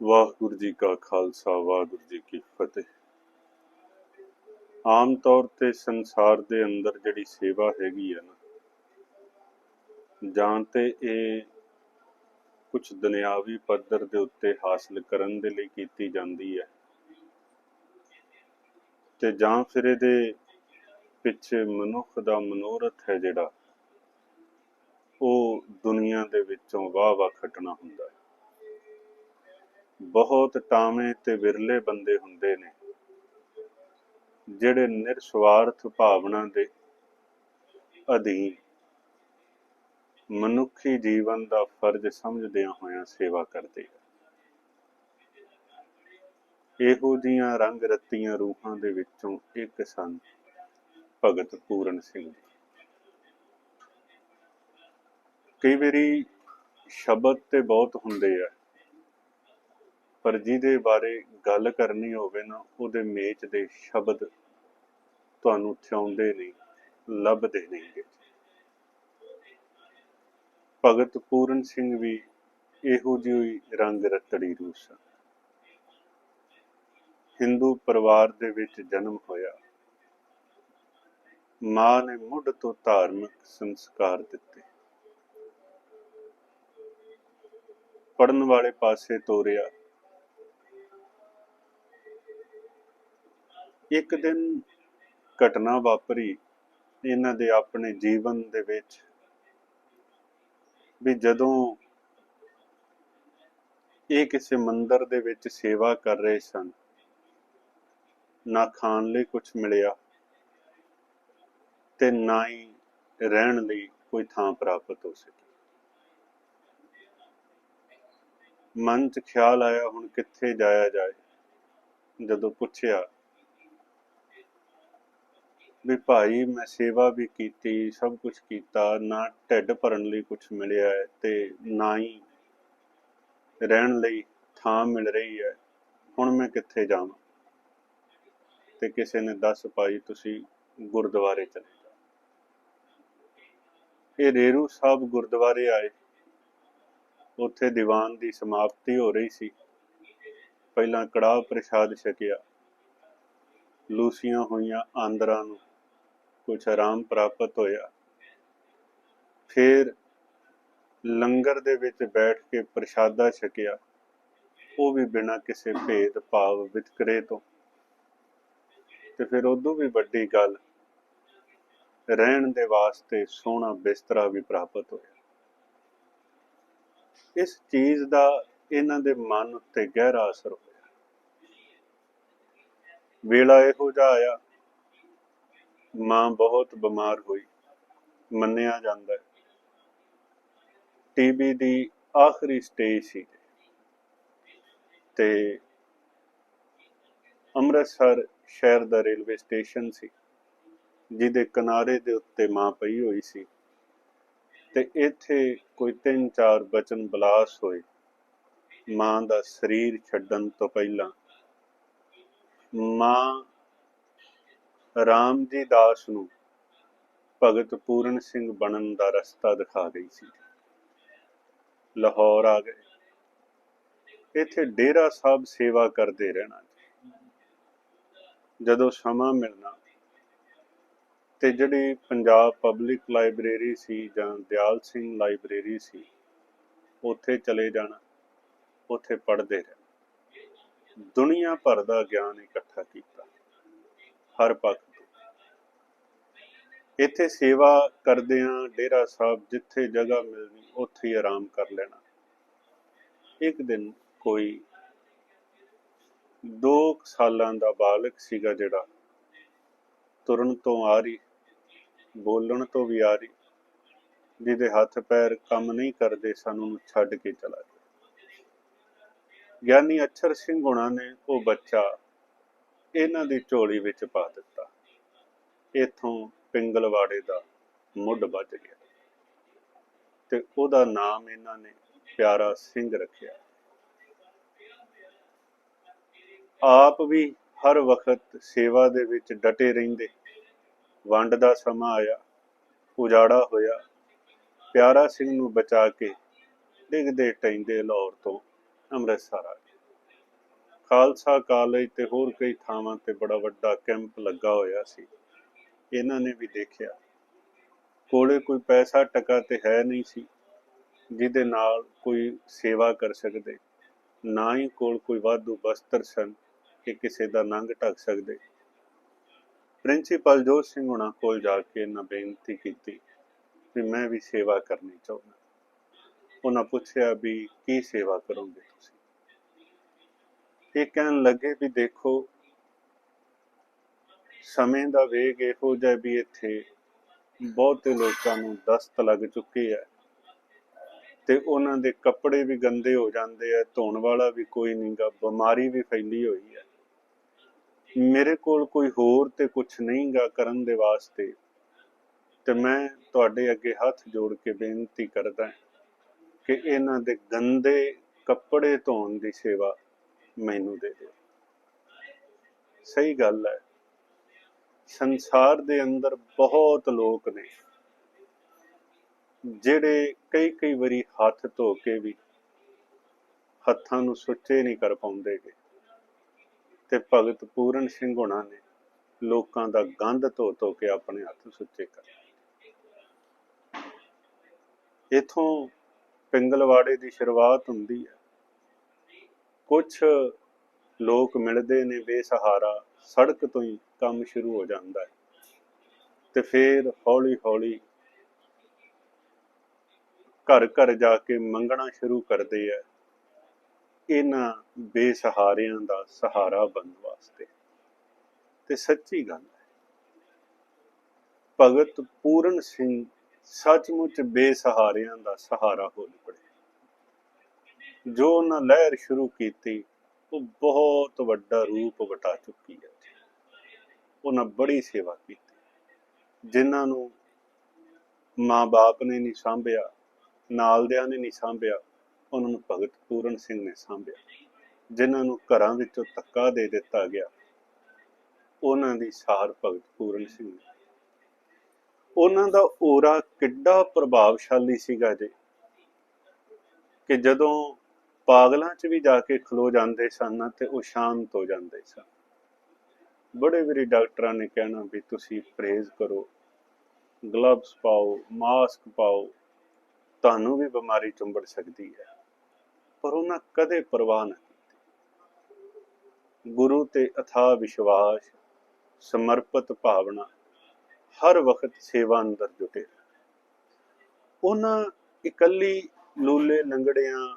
ਵਾਹਿਗੁਰੂ ਜੀ ਕਾ ਖਾਲਸਾ, ਵਾਹਿਗੁਰੂ ਜੀ ਕੀ ਫਤਿਹ। ਆਮ ਤੌਰ ਤੇ ਸੰਸਾਰ ਦੇ ਅੰਦਰ ਜਿਹੜੀ ਸੇਵਾ ਹੈਗੀ ਹੈ ਨਾ, ਜਾਂ ਤੇ ਇਹ ਕੁਝ ਦੁਨਿਆਵੀ ਪੱਧਰ ਦੇ ਉੱਤੇ ਹਾਸਲ ਕਰਨ ਦੇ ਲਈ ਕੀਤੀ ਜਾਂਦੀ ਹੈ, ਤੇ ਜਾਂ ਫਿਰ ਇਹਦੇ ਪਿੱਛੇ ਮਨੁੱਖ ਦਾ ਮਨੋਰਥ ਹੈ ਜਿਹੜਾ, ਉਹ ਦੁਨੀਆ ਦੇ ਵਿੱਚੋਂ ਵਾਹ ਵਾਹ ਖਟਣਾ ਹੁੰਦਾ ਹੈ। ਬਹੁਤ ਟਾਵੇਂ ਤੇ ਵਿਰਲੇ ਬੰਦੇ ਹੁੰਦੇ ਨੇ, ਜਿਹੜੇ ਨਿਰਸਵਾਰਥ ਭਾਵਨਾ ਦੇ ਅਧੀਨ ਮਨੁੱਖੀ ਜੀਵਨ ਦਾ ਫਰਜ਼ ਸਮਝਦਿਆਂ ਹੋਇਆਂ ਸੇਵਾ ਕਰਦੇ ਆ। ਇਹੋ ਜੀਆਂ ਰੰਗ ਰਤੀਆਂ ਰੂਹਾਂ ਦੇ ਵਿੱਚੋਂ ਇੱਕ ਸਨ ਭਗਤ ਪੂਰਨ ਸਿੰਘ ਕਈ ਵਾਰੀ ਸ਼ਬਦ ਤੇ ਬਹੁਤ ਹੁੰਦੇ ਆ। ਪਰ ਜਿਹਦੇ ਬਾਰੇ ਗੱਲ ਕਰਨੀ ਹੋਵੇ ਨਾ, ਉਹਦੇ ਮੇਚ ਦੇ ਸ਼ਬਦ ਤੁਹਾਨੂੰ ਥਿਆਉਂਦੇ ਨਹੀਂ, ਲੱਭਦੇ ਨਹੀਂਗੇ ਭਗਤ ਪੂਰਨ ਸਿੰਘ ਵੀ ਇਹੋ ਜਿਹੀ ਰੰਗ ਰਤੜੀ ਰੂਹ ਸਨ ਹਿੰਦੂ ਪਰਿਵਾਰ ਦੇ ਵਿੱਚ ਜਨਮ ਹੋਇਆ। ਮਾਂ ਨੇ ਮੁੱਢ ਤੋਂ ਧਾਰਮਿਕ ਸੰਸਕਾਰ ਦਿੱਤੇ। ਪੜਨ ਵਾਲੇ ਪਾਸੇ ਤੋਰਿਆ। ਇੱਕ ਦਿਨ ਘਟਨਾ ਵਾਪਰੀ, ਇਹਨਾਂ ਦੇ ਆਪਣੇ ਜੀਵਨ ਦੇ ਵਿੱਚ। ਵੀ ਜਦੋਂ ਇਹ ਕਿਸੇ ਮੰਦਰ ਦੇ ਵਿੱਚ ਸੇਵਾ ਕਰ ਰਹੇ ਸਨ, ਨਾ ਖਾਣ ਲਈ ਕੁਝ ਮਿਲਿਆ ਤੇ ਨਾ ਹੀ ਰਹਿਣ ਲਈ ਕੋਈ ਥਾਂ ਪ੍ਰਾਪਤ ਹੋ ਸਕੀ। ਮਨ 'ਚ ਖਿਆਲ ਆਇਆ ਹੁਣ ਕਿੱਥੇ ਜਾਇਆ ਜਾਏ, ਜਦੋਂ ਪੁੱਛਿਆ ਵੀ ਭਾਈ ਮੈਂ ਸੇਵਾ ਵੀ ਕੀਤੀ, ਸਭ ਕੁਝ ਕੀਤਾ, ਨਾ ਢਿੱਡ ਭਰਨ ਲਈ ਕੁਝ ਮਿਲਿਆ ਹੈ ਤੇ ਨਾ ਹੀ ਰਹਿਣ ਲਈ ਥਾਂ ਮਿਲ ਰਹੀ ਹੈ। ਹੁਣ ਮੈਂ ਕਿੱਥੇ ਜਾਵਾਂ? ਤੇ ਕਿਸੇ ਨੇ ਦੱਸ ਪਾਈ ਤੁਸੀਂ ਗੁਰਦੁਆਰੇ ਚਲੇ ਜਾਓ। ਇਹ ਰੇਰੂ ਸਾਹਿਬ ਗੁਰਦੁਆਰੇ ਆਏ। ਉੱਥੇ ਦੀਵਾਨ ਦੀ ਸਮਾਪਤੀ ਹੋ ਰਹੀ ਸੀ। ਪਹਿਲਾਂ ਕੜਾਹ ਪ੍ਰਸ਼ਾਦ ਛਕਿਆ। ਲੂਸੀਆਂ ਹੋਈਆਂ ਆਂਦਰਾਂ ਨੂੰ ਕੁਝ ਆਰਾਮ ਪ੍ਰਾਪਤ ਹੋਇਆ। ਫਿਰ ਲੰਗਰ ਦੇ ਵਿੱਚ ਬੈਠ ਕੇ ਪ੍ਰਸ਼ਾਦਾ ਛਕਿਆ। ਉਹ ਵੀ ਬਿਨਾਂ ਕਿਸੇ ਭੇਦ ਭਾਵ ਵਿਤਕਰੇ ਤੋਂ। ਤੇ ਫਿਰ ਉਦੋਂ ਵੀ ਵੱਡੀ ਗੱਲ, ਰਹਿਣ ਦੇ ਵਾਸਤੇ ਸੋਹਣਾ ਬਿਸਤਰਾ ਵੀ ਪ੍ਰਾਪਤ ਹੋਇਆ। ਇਸ ਚੀਜ਼ ਦਾ ਇਹਨਾਂ ਦੇ ਮਨ ਉੱਤੇ ਗਹਿਰਾ ਅਸਰ ਹੋਇਆ। ਵੇਲਾ ਇਹੋ ਜਿਹਾ ਆਇਆ ਮਾਂ ਬਹੁਤ ਬਿਮਾਰ ਹੋਈ, ਮੰਨਿਆ ਜਾਂਦਾ ਹੈ। ਟੀਬੀ ਦੀ ਆਖਰੀ ਸਟੇਜ ਸੀ ਤੇ ਅੰਮ੍ਰਿਤਸਰ ਸ਼ਹਿਰ ਦਾ ਰੇਲਵੇ ਸਟੇਸ਼ਨ ਸੀ, ਜਿਹਦੇ ਕਿਨਾਰੇ ਦੇ ਉੱਤੇ ਮਾਂ ਪਈ ਹੋਈ ਸੀ। ਤੇ ਇੱਥੇ ਕੋਈ ਤਿੰਨ ਚਾਰ ਬਚਨ ਬਲਾਸ ਹੋਏ। ਮਾਂ ਦਾ ਸਰੀਰ ਛੱਡਣ ਤੋਂ ਪਹਿਲਾਂ ਮਾਂ ਰਾਮ ਜੀ ਦਾਸ ਨੂੰ ਭਗਤ ਪੂਰਨ ਸਿੰਘ ਬਣਨ ਦਾ ਰਸਤਾ ਦਿਖਾ ਗਈ ਸੀ। ਲਾਹੌਰ ਆ ਗਏ। ਇੱਥੇ ਡੇਰਾ ਸਾਹਿਬ ਸੇਵਾ ਕਰਦੇ ਰਹਿਣਾ ਜਦੋਂ ਸਮਾਂ ਮਿਲਣਾ ਤੇ ਜਿਹੜੀ ਪੰਜਾਬ ਪਬਲਿਕ ਲਾਇਬ੍ਰੇਰੀ ਸੀ ਜਾਂ ਦਿਆਲ ਸਿੰਘ ਲਾਇਬ੍ਰੇਰੀ ਸੀ, ਉੱਥੇ ਚਲੇ ਜਾਣਾ, ਉੱਥੇ ਪੜ੍ਹਦੇ ਰਹਿਣਾ ਦੁਨੀਆ ਭਰ ਦਾ ਗਿਆਨ ਇਕੱਠਾ ਕੀਤਾ। ਹਰ ਪੱਖ ਤੋਂ। ਇੱਥੇ ਸੇਵਾ ਕਰਦਿਆਂ ਡੇਰਾ ਸਾਹਿਬ ਜਿੱਥੇ ਜਗ੍ਹਾ ਮਿਲਣੀ ਉੱਥੇ ਹੀ ਆਰਾਮ ਕਰ ਲੈਣਾ। ਇੱਕ ਦਿਨ ਕੋਈ ਦੋ ਸਾਲਾਂ ਦਾ ਬਾਲਕ ਸੀਗਾ ਜਿਹੜਾ, ਤੁਰਨ ਤੋਂ ਆ ਰਹੀ ਬੋਲਣ ਤੋਂ ਵੀ ਆ ਰਹੀ ਜਿਹਦੇ ਹੱਥ ਪੈਰ ਕੰਮ ਨਹੀਂ ਕਰਦੇ, ਸਾਨੂੰ ਛੱਡ ਕੇ ਚਲਾ ਗਿਆ। ਗਿਆਨੀ ਅਛਰ ਸਿੰਘ ਹੁਣਾ ਨੇ ਉਹ ਬੱਚਾ ਇਹਨਾਂ ਦੀ ਝੋਲੀ ਵਿੱਚ ਪਾ ਦਿੱਤਾ। ਇਥੋਂ ਪਿੰਗਲਵਾੜੇ ਦਾ ਮੁੱਢ ਵੱਜ ਗਿਆ ਤੇ ਉਹਦਾ ਨਾਮ ਇਹਨਾਂ ਨੇ ਪਿਆਰਾ ਸਿੰਘ ਰੱਖਿਆ। ਆਪ ਵੀ ਹਰ ਵਕਤ ਸੇਵਾ ਦੇ ਵਿੱਚ ਡਟੇ ਰਹਿੰਦੇ। ਵੰਡ ਦਾ ਸਮਾਂ ਆਇਆ, ਉਜਾੜਾ ਹੋਇਆ। ਪਿਆਰਾ ਸਿੰਘ ਨੂੰ ਬਚਾ ਕੇ ਡਿੱਗਦੇ ਟੈਂਦੇ ਲਾਹੌਰ ਤੋਂ ਅੰਮ੍ਰਿਤਸਰ ਆ ਗਏ। ਖਾਲਸਾ ਕਾਲਜ ਤੇ ਹੋਰ ਕਈ ਥਾਵਾਂ ਤੇ ਬੜਾ ਵੱਡਾ ਕੈਂਪ ਲੱਗਾ ਹੋਇਆ ਸੀ। ਇਹਨਾਂ ਨੇ ਵੀ ਦੇਖਿਆ। ਕੋਲੇ ਕੋਈ ਪੈਸਾ ਟਕਾ ਤੇ ਹੈ ਨਹੀਂ ਸੀ, ਜਿਹਦੇ ਨਾਲ ਕੋਈ ਸੇਵਾ ਕਰ ਸਕਦੇ। ਨਾ ਹੀ ਕੋਲ ਕੋਈ ਵਾਧੂ ਬਸਤਰ ਸਨ ਕਿ ਕਿਸੇ ਦਾ ਨੰਗ ਢੱਕ ਸਕਦੇ। ਪ੍ਰਿੰਸੀਪਲ ਜੋਤ ਸਿੰਘ ਹੁਣਾਂ ਕੋਲ ਜਾ ਕੇ ਇਹਨਾਂ ਬੇਨਤੀ ਕੀਤੀ ਵੀ ਮੈਂ ਵੀ ਸੇਵਾ ਕਰਨੀ ਚਾਹੁੰਦਾ। ਉਹਨਾਂ ਪੁੱਛਿਆ ਵੀ ਕੀ ਸੇਵਾ ਕਰੋਗੇ ਤੁਸੀਂ? ਇਹ ਕਹਿਣ ਲੱਗੇ ਵੀ ਦੇਖੋ, ਸਮੇਂ ਦਾ ਵੇਗ ਇਹੋ ਜਿਹਾ ਵੀ ਇੱਥੇ ਬਹੁਤੇ ਲੋਕਾਂ ਨੂੰ ਦਸਤ ਲੱਗ ਚੁੱਕੀ ਹੈ ਤੇ ਉਹਨਾਂ ਦੇ ਕੱਪੜੇ ਵੀ ਗੰਦੇ ਹੋ ਜਾਂਦੇ ਆ, ਧੋਣ ਵਾਲਾ ਵੀ ਕੋਈ ਨਹੀਂਗਾ ਬਿਮਾਰੀ ਵੀ ਫੈਲੀ ਹੋਈ ਹੈ। ਮੇਰੇ ਕੋਲ ਕੋਈ ਹੋਰ ਤੇ ਕੁਝ ਨਹੀਂਗਾ ਕਰਨ ਦੇ ਵਾਸਤੇ ਤੇ ਮੈਂ ਤੁਹਾਡੇ ਅੱਗੇ ਹੱਥ ਜੋੜ ਕੇ ਬੇਨਤੀ ਕਰਦਾ ਕਿ ਇਹਨਾਂ ਦੇ ਗੰਦੇ ਕੱਪੜੇ ਧੋਣ ਦੀ ਸੇਵਾ ਮੈਨੂੰ ਦੇ ਦਿਓ। ਸਹੀ ਗੱਲ ਹੈ। ਸੰਸਾਰ ਦੇ ਅੰਦਰ ਬਹੁਤ ਲੋਕ ਨੇ, ਜਿਹੜੇ ਕਈ ਕਈ ਵਾਰੀ ਹੱਥ ਧੋ ਕੇ ਵੀ ਹੱਥਾਂ ਨੂੰ ਸੁੱਚੇ ਨਹੀਂ ਕਰ ਪਾਉਂਦੇਗੇ ਤੇ ਭਗਤ ਪੂਰਨ ਸਿੰਘ ਹੁਣਾਂ ਨੇ ਲੋਕਾਂ ਦਾ ਗੰਧ ਧੋ ਧੋ ਕੇ ਆਪਣੇ ਹੱਥ ਸੁੱਚੇ ਕਰ ਇਥੋਂ ਪਿੰਗਲਵਾੜੇ ਦੀ ਸ਼ੁਰੂਆਤ ਹੁੰਦੀ ਹੈ। ਕੁਝ ਲੋਕ ਮਿਲਦੇ ਨੇ ਬੇਸਹਾਰਾ, ਸੜਕ ਤੋਂ ਹੀ ਕੰਮ ਸ਼ੁਰੂ ਹੋ ਜਾਂਦਾ ਹੈ। ਤੇ ਫਿਰ ਹੌਲੀ ਹੌਲੀ ਘਰ ਘਰ ਜਾ ਕੇ ਮੰਗਣਾ ਸ਼ੁਰੂ ਕਰਦੇ ਆ। ਇਹਨਾਂ ਬੇਸਹਾਰਿਆਂ ਦਾ ਸਹਾਰਾ ਬਣਨ ਵਾਸਤੇ। ਤੇ ਸੱਚੀ ਗੱਲ ਹੈ, ਭਗਤ ਪੂਰਨ ਸਿੰਘ ਸੱਚਮੁੱਚ ਬੇਸਹਾਰਿਆਂ ਦਾ ਸਹਾਰਾ ਹੋ ਨਿਕਲੇ ਜੋ ਉਹਨਾਂ ਲਹਿਰ ਸ਼ੁਰੂ ਕੀਤੀ, ਉਹ ਬਹੁਤ ਵੱਡਾ ਰੂਪ ਵਟਾ ਚੁੱਕੀ ਹੈ ਉਹਨਾਂ ਬੜੀ ਸੇਵਾ ਕੀਤੀ। ਜਿਨ੍ਹਾਂ ਨੂੰ ਮਾਂ-ਬਾਪ ਨੇ ਨਹੀਂ ਸਾਂਭਿਆ, ਨਾਲਦਿਆਂ ਨੇ ਨਹੀਂ ਸਾਂਭਿਆ, ਉਹਨਾਂ ਨੂੰ ਭਗਤ ਪੂਰਨ ਸਿੰਘ ਨੇ ਸਾਂਭਿਆ। ਜਿਨ੍ਹਾਂ ਨੂੰ ਘਰਾਂ ਵਿੱਚੋਂ ਧੱਕਾ ਦੇ ਦਿੱਤਾ ਗਿਆ, ਉਹਨਾਂ ਦੀ ਸਾਰ ਭਗਤ ਪੂਰਨ ਸਿੰਘ ਨੇ। ਉਹਨਾਂ ਦਾ ਔਰਾ ਕਿੱਡਾ ਪ੍ਰਭਾਵਸ਼ਾਲੀ ਸੀਗਾ ਜੀ, ਕਿ ਜਦੋਂ ਪਾਗਲਾਂ 'ਚ ਵੀ ਜਾ ਕੇ ਖਲੋ ਜਾਂਦੇ ਸਨ ਤੇ ਉਹ ਸ਼ਾਂਤ ਹੋ ਜਾਂਦੇ ਸਨ। ਬੜੇ ਵੀਰੇ ਡਾਕਟਰਾਂ ਨੇ ਕਹਿਣਾ ਵੀ ਤੁਸੀਂ ਪਰਹੇਜ਼ ਕਰੋ ਗਲਵਸ ਪਾਓ ਮਾਸਕ ਪਾਓ, ਤੁਹਾਨੂੰ ਵੀ ਬਿਮਾਰੀ ਚੁੰਬੜ ਸਕਦੀ ਹੈ, ਪਰ ਉਹਨਾਂ ਕਦੇ ਪਰਵਾਹ ਨਾ ਕੀਤੀ। ਗੁਰੂ ਤੇ ਅਥਾ ਵਿਸ਼ਵਾਸ, ਸਮਰਪਿਤ ਭਾਵਨਾ, ਹਰ ਵਕਤ ਸੇਵਾ ਅੰਦਰ ਜੁਟੇ ਉਹਨਾਂ ਇਕੱਲੀ ਲੂਲੇ ਲੰਗੜਿਆਂ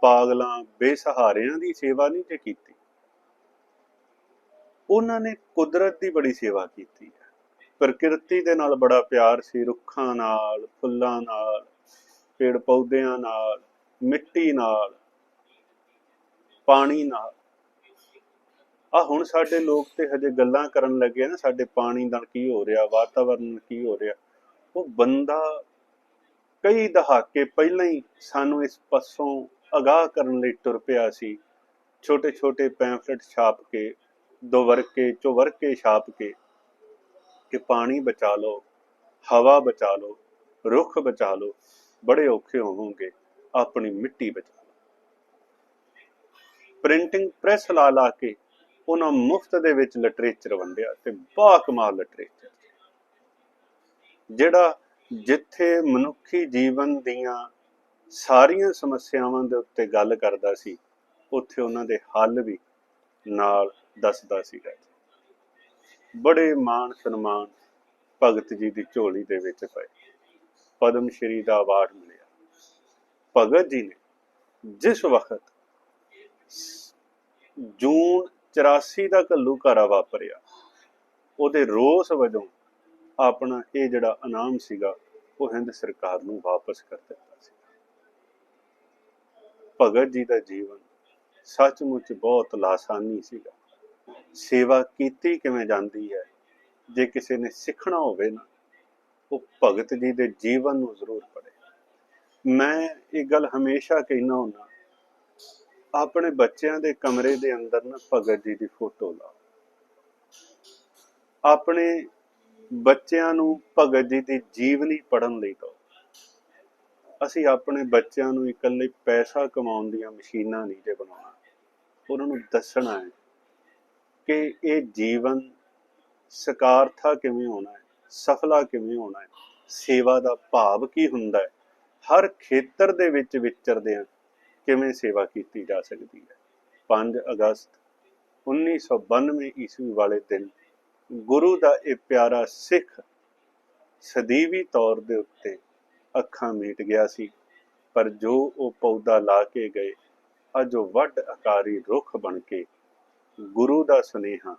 ਪਾਗਲਾਂ, ਬੇਸਹਾਰਿਆਂ ਦੀ ਸੇਵਾ ਨਹੀਂ ਤੇ ਕੀਤੀ। ਉਹਨਾਂ ਨੇ ਕੁਦਰਤ ਦੀ ਬੜੀ ਸੇਵਾ ਕੀਤੀ ਹੈ। ਪ੍ਰਕਿਰਤੀ ਦੇ ਨਾਲ ਬੜਾ ਪਿਆਰ ਸੀ, ਰੁੱਖਾਂ ਨਾਲ, ਫੁੱਲਾਂ ਨਾਲ, ਪੇੜ ਪੌਦਿਆਂ ਨਾਲ, ਮਿੱਟੀ ਨਾਲ, ਪਾਣੀ ਨਾਲ। ਆ ਹੁਣ ਸਾਡੇ ਲੋਕ ਤੇ ਹਜੇ ਗੱਲਾਂ ਕਰਨ ਲੱਗੇ ਨਾ, ਸਾਡੇ ਪਾਣੀ ਨਾਲ ਕੀ ਹੋ ਰਿਹਾ, ਵਾਤਾਵਰਨ ਨਾਲ ਕੀ ਹੋ ਰਿਹਾ। ਉਹ ਬੰਦਾ ਕਈ ਦਹਾਕੇ ਪਹਿਲਾਂ ਹੀ ਸਾਨੂੰ ਇਸ ਪਾਸੋਂ ਅਗਾਹ ਕਰਨ ਲਈ ਤੁਰ ਪਿਆ ਸੀ। ਛੋਟੇ ਛੋਟੇ ਪੈਂਫਲੇਟ ਛਾਪ ਕੇ ਦੋ ਵਰਕੇ ਚੋ ਵਰਕੇ ਛਾਪ ਕੇ ਕਿ ਪਾਣੀ ਬਚਾ ਲਓ, ਹਵਾ ਬਚਾ ਲਓ, ਰੁੱਖ ਬਚਾ ਲਓ, ਬੜੇ ਔਖੇ ਹੋਵੋਗੇ, ਆਪਣੀ ਮਿੱਟੀ ਬਚਾ ਲਓ। ਪ੍ਰਿੰਟਿੰਗ ਪ੍ਰੈਸ ਲਾ ਲਾ ਕੇ ਉਹਨਾਂ ਮੁਫਤ ਦੇ ਵਿੱਚ ਲਿਟਰੇਚਰ ਵੰਡਿਆ ਤੇ ਬਾ ਕਮਾਲ ਲਿਟਰੇਚਰ। ਜਿਹੜਾ ਜਿੱਥੇ ਮਨੁੱਖੀ ਜੀਵਨ ਦੀਆਂ ਸਾਰੀਆਂ ਸਮੱਸਿਆਵਾਂ ਦੇ ਉੱਤੇ ਗੱਲ ਕਰਦਾ ਸੀ, ਉੱਥੇ ਉਹਨਾਂ ਦੇ ਹੱਲ ਵੀ ਨਾਲ ਦੱਸਦਾ ਸੀਗਾ। ਬੜੇ ਮਾਣ ਸਨਮਾਨ ਭਗਤ ਜੀ ਦੀ ਝੋਲੀ ਦੇ ਵਿੱਚ ਪਏ। ਪਦਮ ਸ਼੍ਰੀ ਦਾ ਅਵਾਰਡ ਮਿਲਿਆ। ਭਗਤ ਜੀ ਨੇ ਜਿਸ ਵਕਤ ਜੂਨ 84 ਦਾ ਘੱਲੂ ਘਾਰਾ ਵਾਪਰਿਆ, ਉਹਦੇ ਰੋਸ ਵਜੋਂ ਆਪਣਾ ਇਹ ਜਿਹੜਾ ਇਨਾਮ ਸੀਗਾ, ਉਹ ਹਿੰਦ ਸਰਕਾਰ ਨੂੰ ਵਾਪਸ ਕਰ ਦਿੱਤਾ। ਭਗਤ ਜੀ ਦਾ ਜੀਵਨ ਸੱਚਮੁੱਚ ਬਹੁਤ ਲਾਸਾਨੀ ਸੀਗਾ। ਸੇਵਾ ਕੀਤੀ ਕਿਵੇਂ ਜਾਂਦੀ ਹੈ? ਜੇ ਕਿਸੇ ਨੇ ਸਿੱਖਣਾ ਹੋਵੇ ਨਾ, ਉਹ ਭਗਤ ਜੀ ਦੇ ਜੀਵਨ ਨੂੰ ਜ਼ਰੂਰ ਪੜ੍ਹੇ। ਮੈਂ ਇਹ ਗੱਲ ਹਮੇਸ਼ਾ ਕਹਿਣਾ ਹੁੰਦਾ ਆਪਣੇ ਬੱਚਿਆਂ ਦੇ ਕਮਰੇ ਦੇ ਅੰਦਰ ਨਾ ਭਗਤ ਜੀ ਦੀ ਫੋਟੋ ਲਾਓ। ਆਪਣੇ ਬੱਚਿਆਂ ਨੂੰ ਭਗਤ ਜੀ ਦੀ ਜੀਵਨੀ ਪੜਨ ਲਈ ਕਹੋ। ਅਸੀਂ ਆਪਣੇ ਬੱਚਿਆਂ ਨੂੰ ਇਕੱਲੇ ਪੈਸਾ ਕਮਾਉਣ ਦੀਆਂ ਮਸ਼ੀਨਾਂ ਨਹੀਂ ਜੇ ਬਣਾਉਣਾ। ਉਹਨਾਂ ਨੂੰ ਦੱਸਣਾ ਹੈ ਕਿ ਇਹ ਜੀਵਨ ਸਕਾਰਥਾ ਕਿਵੇਂ ਹੋਣਾ ਹੈ, ਸਫਲਾ ਕਿਵੇਂ ਹੋਣਾ ਹੈ, ਸੇਵਾ ਦਾ ਭਾਵ ਕੀ ਹੁੰਦਾ ਹੈ, ਹਰ ਖੇਤਰ ਦੇ ਵਿੱਚ ਵਿਚਰਦਿਆਂ ਕਿਵੇਂ ਸੇਵਾ ਕੀਤੀ ਜਾ ਸਕਦੀ ਹੈ। 5 ਅਗਸਤ 1992 ਈਸਵੀ ਵਾਲੇ ਦਿਨ ਗੁਰੂ ਦਾ ਇਹ ਪਿਆਰਾ ਸਿੱਖ ਸਦੀਵੀ ਤੌਰ ਦੇ ਉੱਤੇ ਅੱਖਾਂ ਮੀਟ ਗਿਆ ਸੀ, ਪਰ ਜੋ ਉਹ ਪੌਦਾ ਲਾ ਕੇ ਗਏ, ਅੱਜ ਉਹ ਵੱਡ ਅਕਾਰੀ ਰੁੱਖ ਬਣ ਕੇ ਗੁਰੂ ਦਾ ਸੁਨੇਹਾ।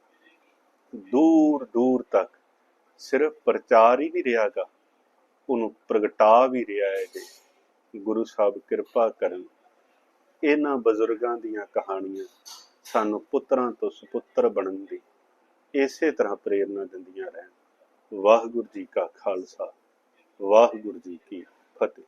ਦੂਰ ਦੂਰ ਤੱਕ ਸਿਰਫ ਪ੍ਰਚਾਰ ਹੀ ਨਹੀਂ ਰਿਹਾਗਾ ਉਹਨੂੰ ਪ੍ਰਗਟਾ ਵੀ ਰਿਹਾ ਹੈ ਜੀ। ਗੁਰੂ ਸਾਹਿਬ ਕਿਰਪਾ ਕਰਨ, ਇਹਨਾਂ ਬਜ਼ੁਰਗਾਂ ਦੀਆਂ ਕਹਾਣੀਆਂ ਸਾਨੂੰ ਪੁੱਤਰਾਂ ਤੋਂ ਸੁਪੁੱਤਰ ਬਣਨ ਦੀ ਇਸੇ ਤਰ੍ਹਾਂ ਪ੍ਰੇਰਨਾ ਦਿੰਦੀਆਂ ਰਹਿਣ। ਵਾਹਿਗੁਰੂ ਜੀ ਕਾ ਖਾਲਸਾ। ਵਾਹਿਗੁਰੂ ਜੀ ਕੀ ਫਤਿਹ।